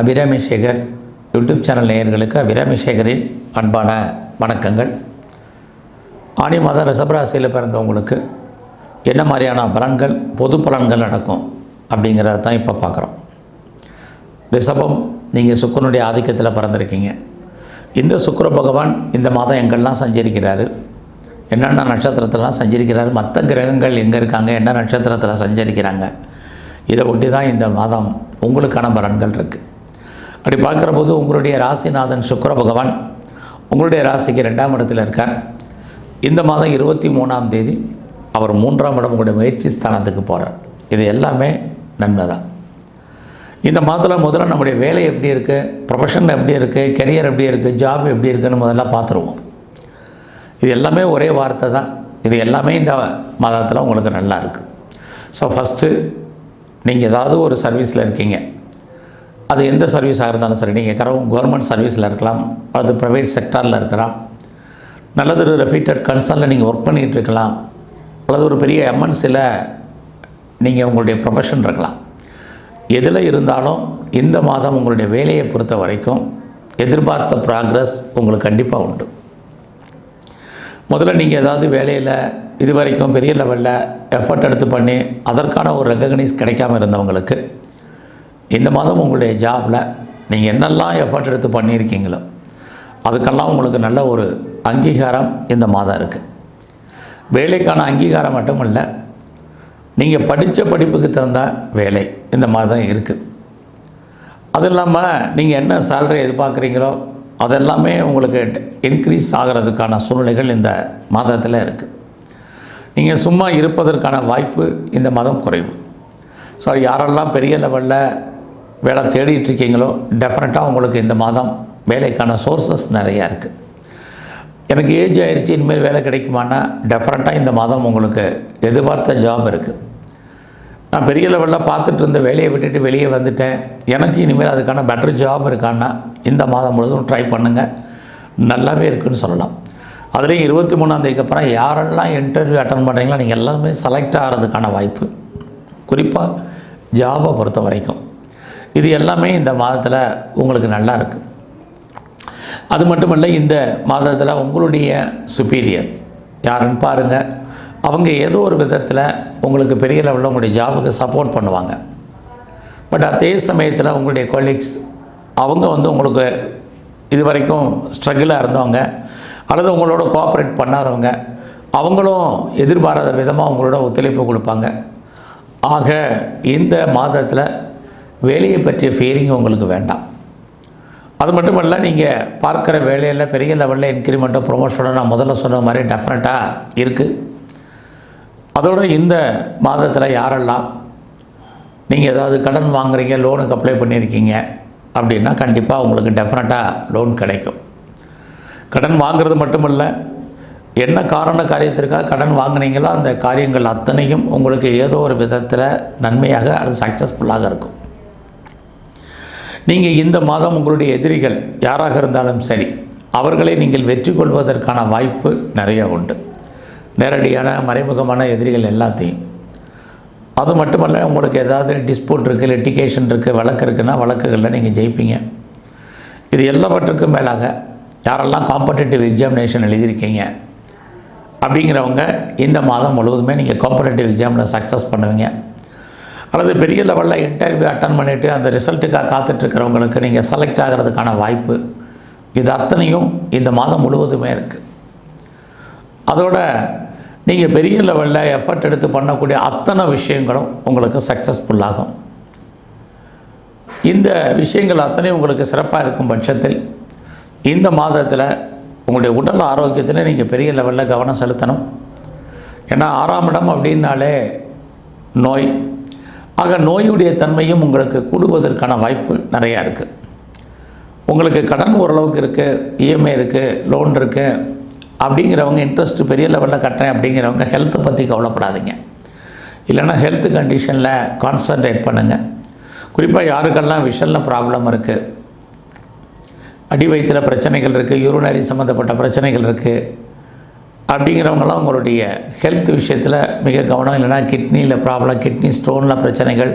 Abirami Sekar YouTube channel நேயர்களுக்கு அபிராமி சேகரின் அன்பான வணக்கங்கள். ஆணி மாதம் ரிசபராசியில் பிறந்தவங்களுக்கு என்ன மாதிரியான பலன்கள் பொது பலன்கள் நடக்கும் அப்படிங்கிறத தான் இப்போ பார்க்குறோம் ரிஷபம் நீங்கள் சுக்கரனுடைய ஆதிக்கத்தில் பிறந்திருக்கீங்க. இந்த சுக்கர பகவான் இந்த மாதம் எங்கெல்லாம் சஞ்சரிக்கிறார்? என்னென்ன நட்சத்திரத்திலாம் சஞ்சரிக்கிறார்? மற்ற கிரகங்கள் எங்கே இருக்காங்க? என்ன நட்சத்திரத்தில் சஞ்சரிக்கிறாங்க? இதை ஒட்டி தான் இந்த மாதம் உங்களுக்கான பலன்கள் இருக்குது அப்படி பார்க்குற போது உங்களுடைய ராசிநாதன் சுக்கர பகவான் உங்களுடைய ராசிக்கு ரெண்டாம் இடத்தில் இருக்கார். இந்த மாதம் இருபத்தி மூணாம் தேதி அவர் மூன்றாம் இடம் உங்களுடைய முயற்சி ஸ்தானத்துக்கு போகிறார் இது எல்லாமே நன்மை தான் இந்த மாதத்தில் முதல்ல நம்முடைய வேலை எப்படி இருக்குது ப்ரொஃபஷன் எப்படி இருக்குது கெரியர் எப்படி இருக்குது ஜாப் எப்படி இருக்குன்னு முதல்ல பார்த்துருவோம். இது எல்லாமே ஒரே வார்த்தை தான். இது எல்லாமே இந்த மாதத்தில் உங்களுக்கு நல்லா இருக்குது ஸோ ஃபஸ்ட்டு நீங்கள் ஏதாவது ஒரு சர்வீஸில் இருக்கீங்க. அது எந்த சர்வீஸாக இருந்தாலும் சரி நீங்கள் கரவும் கவர்மெண்ட் சர்வீஸில் இருக்கலாம் அல்லது ப்ரைவேட் செக்டாரில் இருக்கலாம். நல்லது ஒரு ரெஃபீட்டட் கன்சர்னில் நீங்கள் ஒர்க் பண்ணிகிட்டு இருக்கலாம். அல்லது ஒரு பெரிய எம்என்சியில் நீங்கள் உங்களுடைய ப்ரொஃபஷன் இருக்கலாம். எதில் இருந்தாலும் இந்த மாதம் உங்களுடைய வேலையை பொறுத்த வரைக்கும் எதிர்பார்த்த ப்ராக்ரஸ் உங்களுக்கு கண்டிப்பாக உண்டு. முதல்ல நீங்கள் ஏதாவது வேலையில் இது வரைக்கும் பெரிய லெவலில் எஃபர்ட் எடுத்து பண்ணி அதற்கான ஒரு ரெகக்னைஸ் கிடைக்காம இருந்தவங்களுக்கு இந்த மாதம் உங்களுடைய ஜாபில் நீங்கள் என்னெல்லாம் எஃபர்ட் எடுத்து பண்ணியிருக்கீங்களோ அதுக்கெல்லாம் உங்களுக்கு நல்ல ஒரு அங்கீகாரம் இந்த மாதம் இருக்குது வேலைக்கான அங்கீகாரம் மட்டும் இல்லை நீங்கள் படித்த படிப்புக்கு தகுந்த வேலை இந்த மாதம் இருக்குது அது இல்லாமல் நீங்கள் என்ன சேலரி எதிர்பார்க்குறீங்களோ அதெல்லாமே உங்களுக்கு இன்க்ரீஸ் ஆகிறதுக்கான சூழ்நிலைகள் இந்த மாதத்தில் இருக்குது நீங்கள் சும்மா இருப்பதற்கான வாய்ப்பு இந்த மாதம் குறைவு. ஸோ யாரெல்லாம் பெரிய லெவலில் வேலை தேடிட்டு இருக்கீங்களோ டெஃபினட்டாக உங்களுக்கு இந்த மாதம் வேலைக்கான சோர்சஸ் நிறையா இருக்குது எனக்கு ஏஜ் ஆயிடுச்சு இனிமேல் வேலை கிடைக்குமானா டெஃபினட்டாக இந்த மாதம் உங்களுக்கு எதிர்பார்த்த ஜாப் இருக்குது நான் பெரிய லெவலில் பார்த்துட்டு இருந்த வேலையை விட்டுட்டு வெளியே வந்துட்டேன். எனக்கு இனிமேல் அதுக்கான பெட்டர் ஜாப் இருக்கான்னா இந்த மாதம் முழுவதும் ட்ரை பண்ணுங்கள் நல்லாவே இருக்குன்னு சொல்லலாம். அதுலேயும் இருபத்தி மூணாந்தேதிக்கு அப்புறம் யாரெல்லாம் இன்டர்வியூ அட்டன் பண்ணுறீங்களோ நீங்கள் எல்லாமே செலக்ட் ஆகிறதுக்கான வாய்ப்பு. குறிப்பாக ஜாபை பொறுத்த வரைக்கும் இது எல்லாமே இந்த மாதத்தில் உங்களுக்கு நல்லா இருக்குது அது மட்டும் இல்லை இந்த மாதத்தில் உங்களுடைய சுப்பீரியர் யாருன்னு பாருங்கள் அவங்க ஏதோ ஒரு விதத்தில் உங்களுக்கு பெரிய லெவலில் உங்களுடைய ஜாபுக்கு சப்போர்ட் பண்ணுவாங்க. பட் அதே சமயத்தில் உங்களுடைய கொலீக்ஸ் அவங்க வந்து உங்களுக்கு இது வரைக்கும் ஸ்ட்ரகிளாக இருந்தவங்க அல்லது உங்களோட கோஆப்ரேட் பண்ணாதவங்க அவங்களும் எதிர்பாராத விதமாக உங்களோட ஒத்துழைப்பு கொடுப்பாங்க. ஆக இந்த மாதத்தில் வேலையை பற்றிய ஃபீலிங் உங்களுக்கு வேண்டாம். அது மட்டும் இல்லை நீங்கள் பார்க்குற வேலையில் பெரிய லெவலில் இன்க்ரிமெண்ட்டோ ப்ரொமோஷனோ நான் முதல்ல சொன்ன மாதிரி டெஃபினட்டாக இருக்குது அதோடு இந்த மாதத்தில் யாரெல்லாம் நீங்கள் ஏதாவது கடன் வாங்குறீங்க லோனுக்கு அப்ளை பண்ணியிருக்கீங்க அப்படின்னா கண்டிப்பாக உங்களுக்கு டெஃபினட்டாக லோன் கிடைக்கும். கடன் வாங்குறது மட்டும் இல்லை என்ன காரண காரியத்திற்காக கடன் வாங்கினீங்களோ அந்த காரியங்கள் அத்தனையும் உங்களுக்கு ஏதோ ஒரு விதத்தில் நன்மையாக அது சக்ஸஸ்ஃபுல்லாக இருக்கும். நீங்கள் இந்த மாதம் உங்களுடைய எதிரிகள் யாராக இருந்தாலும் சரி அவர்களை நீங்கள் வெற்றி கொள்வதற்கான வாய்ப்பு நிறைய உண்டு. நேரடியான மறைமுகமான எதிரிகள் எல்லாத்தையும். அது மட்டுமல்ல உங்களுக்கு ஏதாவது டிஸ்பியூட் இருக்குது லிட்டிகேஷன் இருக்குது வழக்கு இருக்குன்னா வழக்குகளில் நீங்கள் ஜெயிப்பீங்க. இது எல்லாவற்றுக்கும் மேலாக யாரெல்லாம் காம்படேட்டிவ் எக்ஸாமினேஷன் எழுதியிருக்கீங்க அப்படிங்கிறவங்க இந்த மாதம் முழுவதுமே நீங்கள் காம்படேட்டிவ் எக்ஸாமில் சக்ஸஸ் பண்ணுவீங்க. அல்லது பெரிய லெவலில் இன்டர்வியூ அட்டன் பண்ணிவிட்டு அந்த ரிசல்ட்டுக்காக காத்துட்ருக்கிறவங்களுக்கு நீங்கள் செலக்ட் ஆகிறதுக்கான வாய்ப்பு இது அத்தனையும் இந்த மாதம் முழுவதுமே இருக்குது அதோட நீங்கள் பெரிய லெவலில் எஃபர்ட் எடுத்து பண்ணக்கூடிய அத்தனை விஷயங்களும் உங்களுக்கு சக்ஸஸ்ஃபுல்லாகும் இந்த விஷயங்கள் அத்தனையும் உங்களுக்கு சிறப்பாக இருக்கும் பட்சத்தில் இந்த மாதத்தில் உங்களுடைய உடல் ஆரோக்கியத்தில் நீங்கள் பெரிய லெவலில் கவனம் செலுத்தணும். ஏன்னா ஆறாம் இடம் அப்படின்னாலே நோய் ஆக நோயுடைய தன்மையும் உங்களுக்கு கூடுவதற்கான வாய்ப்பு நிறையா இருக்குது உங்களுக்கு கடன் ஓரளவுக்கு இருக்குது இஎம்ஐ இருக்குது லோன் இருக்குது அப்படிங்கிறவங்க இன்ட்ரெஸ்ட் பெரிய லெவலில் கட்டுறேன் அப்படிங்கிறவங்க ஹெல்த்தை பற்றி கவலைப்படாதீங்க. இல்லைன்னா ஹெல்த் கண்டிஷனில் கான்சன்ட்ரேட் பண்ணுங்கள் குறிப்பாக யாருக்கெல்லாம் விஷனில் ப்ராப்ளம் இருக்குது அடி வயிற்றில் பிரச்சனைகள் இருக்குது யூரினரி சம்மந்தப்பட்ட பிரச்சனைகள் இருக்குது அப்படிங்கிறவங்களாம் உங்களுடைய ஹெல்த் விஷயத்தில் மிக கவனம் இல்லைன்னா கிட்னியில் ப்ராப்ளம் கிட்னி ஸ்டோனில் பிரச்சனைகள்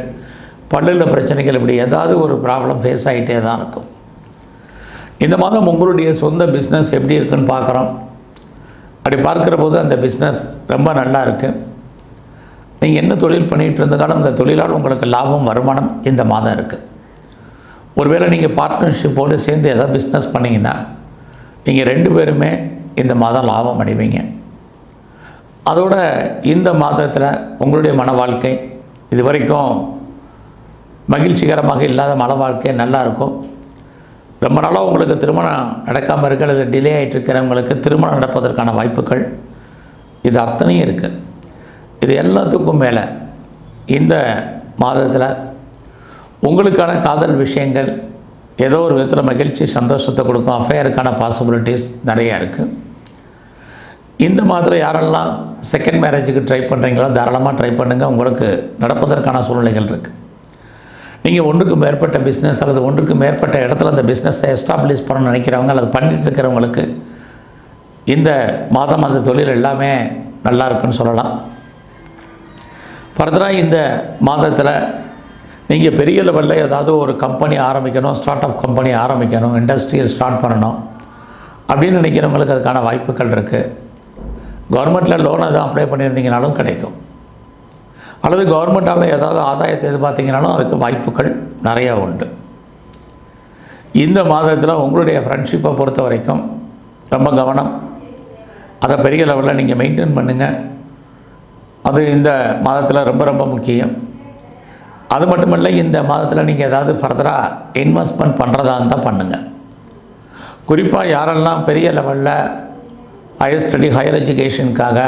பல்லில் பிரச்சனைகள் இப்படி ஏதாவது ஒரு ப்ராப்ளம் ஃபேஸ் ஆகிட்டே தான் இருக்கும். இந்த மாதம் உங்களுடைய சொந்த பிஸ்னஸ் எப்படி இருக்குன்னு பார்க்குறோம். அப்படி பார்க்குற போது அந்த பிஸ்னஸ் ரொம்ப நல்லா இருக்குது நீங்கள் என்ன தொழில் பண்ணிகிட்டு இருந்தாலும் அந்த தொழிலால் உங்களுக்கு லாபம் வருமானம் இந்த மாதம் இருக்குது ஒருவேளை நீங்கள் பார்ட்னர்ஷிப்போடு சேர்ந்து எதாவது பிஸ்னஸ் பண்ணிங்கன்னா நீங்கள் ரெண்டு பேருமே இந்த மாதம் லாபம் அடைவீங்க. அதோட இந்த மாதத்தில் உங்களுடைய மன வாழ்க்கை இது வரைக்கும் மகிழ்ச்சிகரமாக இல்லாத மன வாழ்க்கை நல்லாயிருக்கும் ரொம்ப நாளாக உங்களுக்கு திருமணம் நடக்காமல் இருக்க அல்லது டிலே ஆகிட்டு இருக்கிறவங்களுக்கு திருமணம் நடப்பதற்கான வாய்ப்புகள் இது அத்தனையும் இருக்குது இது எல்லாத்துக்கும் மேலே இந்த மாதத்தில் உங்களுக்கான காதல் விஷயங்கள் ஏதோ ஒரு விதத்தில் மகிழ்ச்சி சந்தோஷத்தை கொடுக்கும். அஃபேருக்கான பாசிபிலிட்டிஸ் நிறையா இருக்குது இந்த மாதத்தில் யாரெல்லாம் செகண்ட் மேரேஜுக்கு ட்ரை பண்ணுறீங்களோ தாராளமாக ட்ரை பண்ணுங்கள் உங்களுக்கு நடப்பதற்கான சூழ்நிலைகள் இருக்குது நீங்கள் ஒன்றுக்கு மேற்பட்ட பிஸ்னஸ் அல்லது ஒன்றுக்கு மேற்பட்ட இடத்துல அந்த பிஸ்னஸை எஸ்டாப்ளிஷ் பண்ணணும்னு நினைக்கிறவங்க அல்லது பண்ணிட்டு இருக்கிறவங்களுக்கு இந்த மாதம் அந்த தொழில் எல்லாமே நல்லா இருக்குன்னு சொல்லலாம். ஃபர்தராக இந்த மாதத்தில் நீங்கள் பெரிய லெவலில் ஏதாவது ஒரு கம்பெனி ஆரம்பிக்கணும் ஸ்டார்ட் அப் கம்பெனி ஆரம்பிக்கணும் இண்டஸ்ட்ரியல் ஸ்டார்ட் பண்ணணும் அப்படின்னு நினைக்கிறவங்களுக்கு அதுக்கான வாய்ப்புகள் இருக்குது கவர்மெண்ட்டில் லோன் எதுவும் அப்ளை பண்ணியிருந்தீங்கனாலும் கிடைக்கும். அல்லது கவர்மெண்ட்டால் ஏதாவது ஆதாயத்தை எதிர்பார்த்தீங்கனாலும் அதுக்கு வாய்ப்புகள் நிறையா உண்டு. இந்த மாதத்தில் உங்களுடைய ஃப்ரெண்ட்ஷிப்பை பொறுத்த வரைக்கும் ரொம்ப கவனம். அதை பெரிய லெவலில் நீங்கள் மெயின்டைன் பண்ணுங்கள் அது இந்த மாதத்தில் ரொம்ப ரொம்ப முக்கியம். அது மட்டும் இல்லை இந்த மாதத்தில் நீங்கள் ஏதாவது ஃபர்தராக இன்வெஸ்ட்மெண்ட் பண்ணுறதா இருந்தால் பண்ணுங்கள் குறிப்பாக யாரெல்லாம் பெரிய லெவலில் ஹையர் ஸ்டடி ஹையர் எஜுகேஷனுக்காக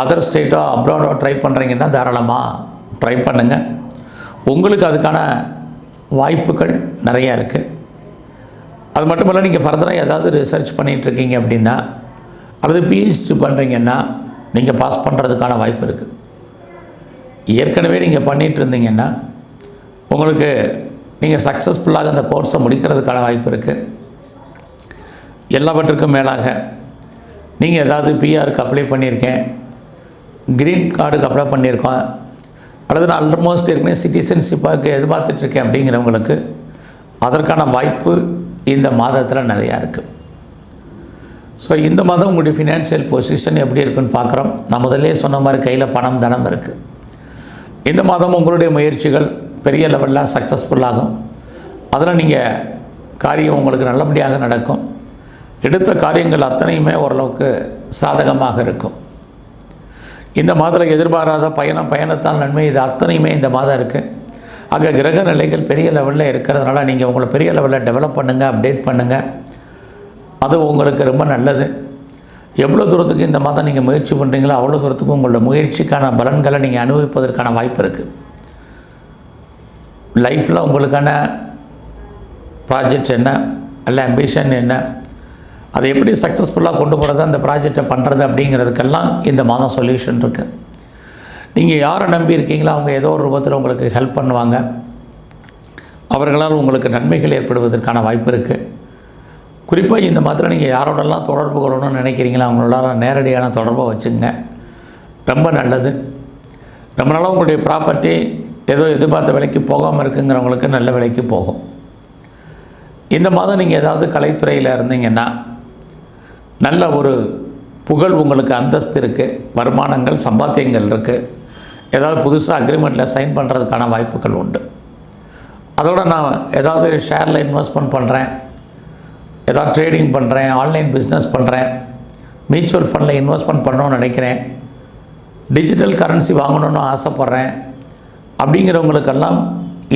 அதர் ஸ்டேட்டோ அப்ராடோ ட்ரை பண்ணுறீங்கன்னா தாராளமாக ட்ரை பண்ணுங்கள் உங்களுக்கு அதுக்கான வாய்ப்புகள் நிறையா இருக்குது அது மட்டும் இல்லை நீங்கள் ஃபர்தராக ஏதாவது ரிசர்ச் பண்ணிகிட்ருக்கீங்க அப்படின்னா அல்லது பிஹெச்டி பண்ணுறீங்கன்னா நீங்கள் பாஸ் பண்ணுறதுக்கான வாய்ப்பு இருக்குது ஏற்கனவே நீங்கள் பண்ணிகிட்டு இருந்தீங்கன்னா உங்களுக்கு நீங்கள் சக்ஸஸ்ஃபுல்லாக அந்த கோர்ஸை முடிக்கிறதுக்கான வாய்ப்பு இருக்குது எல்லாவற்றுக்கும் மேலாக நீங்கள் ஏதாவது பிஆருக்கு அப்ளை பண்ணியிருக்கேன். க்ரீன் கார்டுக்கு அப்ளை பண்ணியிருக்கோம். அல்லது நான் ஆல்மோஸ்ட் ஏற்கனவே சிட்டிசன்ஷிப்பாக எதிர்பார்த்துட்ருக்கேன் அப்படிங்கிறவங்களுக்கு அதற்கான வாய்ப்பு இந்த மாதத்தில் நிறையா இருக்குது ஸோ இந்த மாதம் உங்களுடைய ஃபினான்ஷியல் பொசிஷன் எப்படி இருக்குன்னு பார்க்குறோம். நான் முதல்லே சொன்ன மாதிரி கையில் பணம் தனம் இருக்குது இந்த மாதம் உங்களுடைய முயற்சிகள் பெரிய லெவலில் சக்ஸஸ்ஃபுல்லாகும் அதில் நீங்கள் காரியம் உங்களுக்கு நல்லபடியாக நடக்கும். எடுத்த காரியங்கள் அத்தனையுமே ஓரளவுக்கு சாதகமாக இருக்கும். இந்த மாதத்தில் எதிர்பாராத பயணம் பயணத்தால் நன்மை இது அத்தனையுமே இந்த மாதம் இருக்குது அங்கே கிரக நிலைகள் பெரிய லெவலில் இருக்கிறதுனால நீங்கள் உங்களை பெரிய லெவலில் டெவலப் பண்ணுங்கள் அப்டேட் பண்ணுங்கள் அது உங்களுக்கு ரொம்ப நல்லது. எவ்வளோ தூரத்துக்கு இந்த மாதம் நீங்கள் முயற்சி பண்ணுறீங்களோ அவ்வளோ தூரத்துக்கு உங்களோட முயற்சிக்கான பலன்களை நீங்கள் அனுபவிப்பதற்கான வாய்ப்பு இருக்குது லைஃப்பில் உங்களுக்கான ப்ராஜெக்ட் என்ன? அல்ல அம்பிஷன் என்ன? அதை எப்படி சக்ஸஸ்ஃபுல்லாக கொண்டு போகிறது அந்த ப்ராஜெக்டை பண்ணுறது அப்படிங்கிறதுக்கெல்லாம் இந்த மாதம் சொல்யூஷன் இருக்குது நீங்கள் யாரை நம்பி இருக்கீங்களோ அவங்க ஏதோ ஒரு ரூபத்தில் உங்களுக்கு ஹெல்ப் பண்ணுவாங்க. அவர்களால் உங்களுக்கு நன்மைகள் ஏற்படுவதற்கான வாய்ப்பு இருக்குது குறிப்பாக இந்த மாதத்தில் நீங்கள் யாரோடெல்லாம் தொடர்பு கொள்ளணும்னு நினைக்கிறீங்களோ அவங்களோட நேரடியான தொடர்பை வச்சுங்க. ரொம்ப நல்லது. ரொம்ப நாளாக உங்களுடைய ப்ராப்பர்ட்டி ஏதோ எதிர்பார்த்த விலைக்கு போகாமல் இருக்குங்கிறவங்களுக்கு நல்ல விலைக்கு போகும். இந்த மாதம் நீங்கள் ஏதாவது கலைத்துறையில் இருந்தீங்கன்னா நல்ல ஒரு புகழ் உங்களுக்கு அந்தஸ்து இருக்குது வருமானங்கள் சம்பாத்தியங்கள் இருக்குது ஏதாவது புதுசாக அக்ரிமெண்ட்டில் சைன் பண்ணுறதுக்கான வாய்ப்புகள் உண்டு. அதோட நான் ஏதாவது ஷேரில் இன்வெஸ்ட்மெண்ட் பண்ணுறேன் ஏதாவது ட்ரேடிங் பண்ணுறேன் ஆன்லைன் பிஸ்னஸ் பண்ணுறேன் மியூச்சுவல் ஃபண்டில் இன்வெஸ்ட்மெண்ட் பண்ணணும்னு நினைக்கிறேன் டிஜிட்டல் கரன்சி வாங்கணும்னு ஆசைப்பட்றேன் அப்படிங்கிறவங்களுக்கெல்லாம்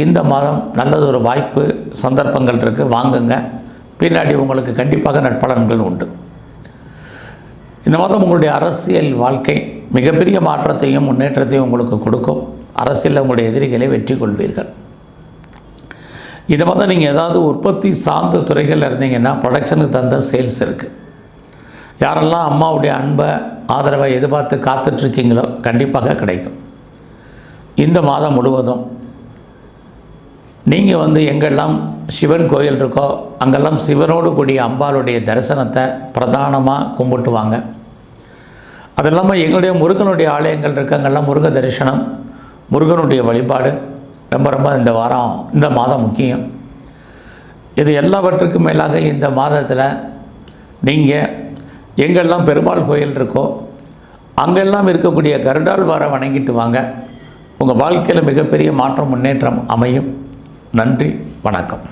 இந்த மாதம் நல்லது ஒரு வாய்ப்பு சந்தர்ப்பங்கள் இருக்குது வாங்குங்க. பின்னாடி உங்களுக்கு கண்டிப்பாக நட்பலன்கள் உண்டு. இந்த மாதம் உங்களுடைய அரசியல் வாழ்க்கை மிகப்பெரிய மாற்றத்தையும் முன்னேற்றத்தையும் உங்களுக்கு கொடுக்கும். அரசியலில் உங்களுடைய எதிரிகளை வெற்றி கொள்வீர்கள் இதை பார்த்தா நீங்கள் ஏதாவது உற்பத்தி சார்ந்த துறைகளில் இருந்தீங்கன்னா ப்ரொடக்ஷனுக்கு தந்த சேல்ஸ் இருக்குது யாரெல்லாம் அம்மாவுடைய அன்பை ஆதரவை எதிர்பார்த்து காத்துட்ருக்கீங்களோ கண்டிப்பாக கிடைக்கும். இந்த மாதம் முழுவதும் நீங்கள் வந்து எங்கெல்லாம் சிவன் கோயில் இருக்கோ அங்கெல்லாம் சிவனோடு கூடிய அம்பாளுடைய தரிசனத்தை பிரதானமாக கும்பிட்டு வாங்க அது இல்லாமல் எங்களுடைய முருகனுடைய ஆலயங்கள் இருக்கு அங்கெல்லாம் முருக தரிசனம் முருகனுடைய வழிபாடு ரொம்ப ரொம்ப இந்த வாரம் இந்த மாதம் முக்கியம். இது எல்லாவற்றுக்கும் மேலாக இந்த மாதத்தில் நீங்கள் எங்கெல்லாம் பெருமாள் கோயில் இருக்கோ அங்கெல்லாம் இருக்கக்கூடிய கருடால் வாரம் வணங்கிட்டு வாங்க. உங்கள் வாழ்க்கையில் மிகப்பெரிய மாற்றம் முன்னேற்றம் அமையும். நன்றி வணக்கம்.